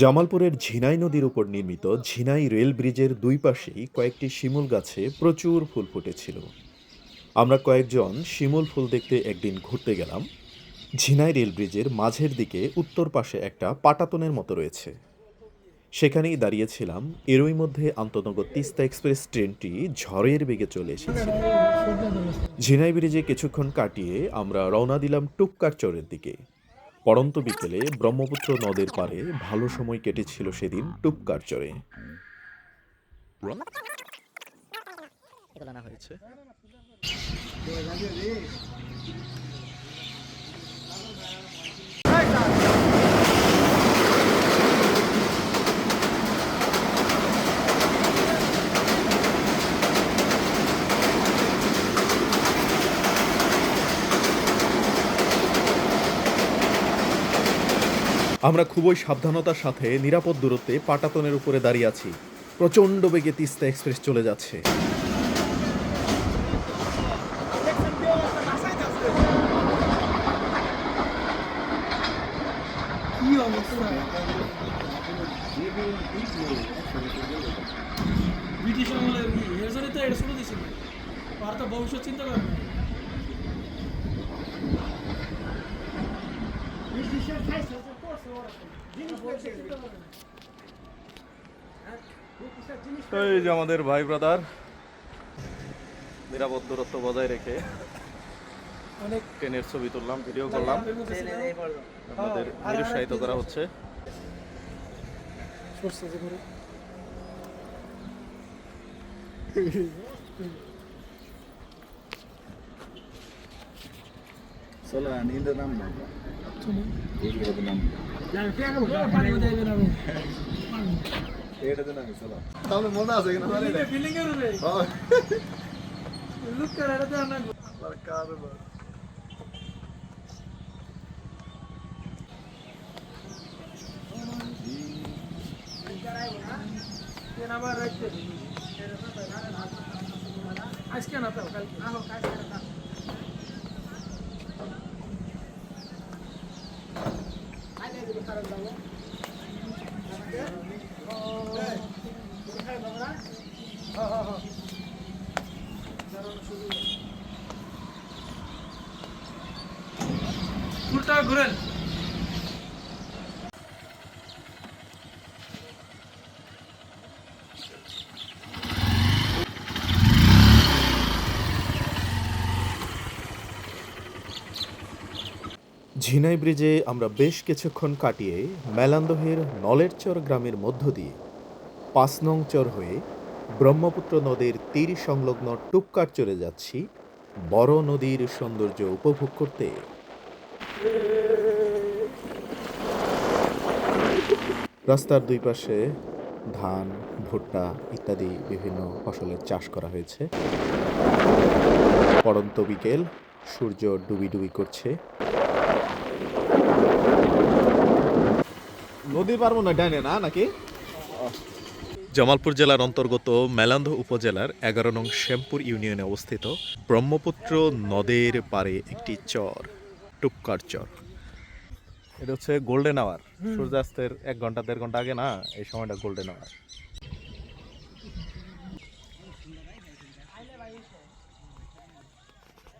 জামালপুরের ঝিনাই নদীর উপর নির্মিত ঝিনাই রেল ব্রিজের দুই পাশেই কয়েকটি শিমুল গাছে প্রচুর ফুল ফুটেছিল। আমরা কয়েকজন শিমুল ফুল দেখতে একদিন ঘুরতে গেলাম। ঝিনাই রেল ব্রিজের মাঝের দিকে উত্তর পাশে একটা পাটাতনের মতো রয়েছে। সেখানেই দাঁড়িয়েছিলাম। এরই মধ্যে আন্তনগর তিস্তা এক্সপ্রেস ট্রেনটি ঝড়ের বেগে চলে এসেছিল। ঝিনাই ব্রিজে কিছুক্ষণ কাটিয়ে আমরা রওনা দিলাম টুপকার চরের দিকে। পড়ন্ত বিকেলে ব্রহ্মপুত্র নদের পারে ভালো সময় কেটেছিল সেদিন টুপকার চরে আমরা খুবই সাবধানতার সাথে নিরাপদ দূরত্বে পাটাতনের উপরে দাঁড়িয়ে আছি। প্রচণ্ড বেগে তিস্তা এক্সপ্রেস চলে যাচ্ছে। ব্রিটিশ এটা শুরু দিয়েছিল। ভবিষ্যৎ চিন্তা করে না এই যে আমাদের ভাই ব্রাদার নিরাপদ দূরত্ব বজায় রেখে অনেক ট্রেনের ছবি তুললাম ভিডিও করলাম। আপনাদের নিরুৎসাহিত করা হচ্ছে। চলো নিন্দে নাম না এইগুলোতে নাম পানি দেবে না এটাতে নাম চলো তাহলে মনে আছে কিনা জানি না উল্টা ঘুরেন ঝিনাই ব্রিজে আমরা বেশ কিছুক্ষণ কাটিয়ে মেলান্দহের নলেরচর গ্রামের মধ্য দিয়ে পাঁচ নং চর হয়ে ব্রহ্মপুত্র নদের তীর সংলগ্ন টুপকার চরে যাচ্ছি বড় নদীর সৌন্দর্য উপভোগ করতে। রাস্তার দুই পাশে ধান, ভুট্টা ইত্যাদি বিভিন্ন ফসলের চাষ করা হয়েছে। পড়ন্ত বিকেল, সূর্য ডুবি ডুবি করছে। নদী পারব না ডাইনে না নাকি? জামালপুর জেলার অন্তর্গত মেলান্ধ উপজেলার এগারো নং শ্যামপুর ইউনিয়নে অবস্থিত ব্রহ্মপুত্র নদের পারে একটি চর টুপকার চর। এটা হচ্ছে গোল্ডেন আওয়ার সূর্যাস্তের এক ঘণ্টা দেড় ঘণ্টা আগে না এই সময়টা গোল্ডেন আওয়ার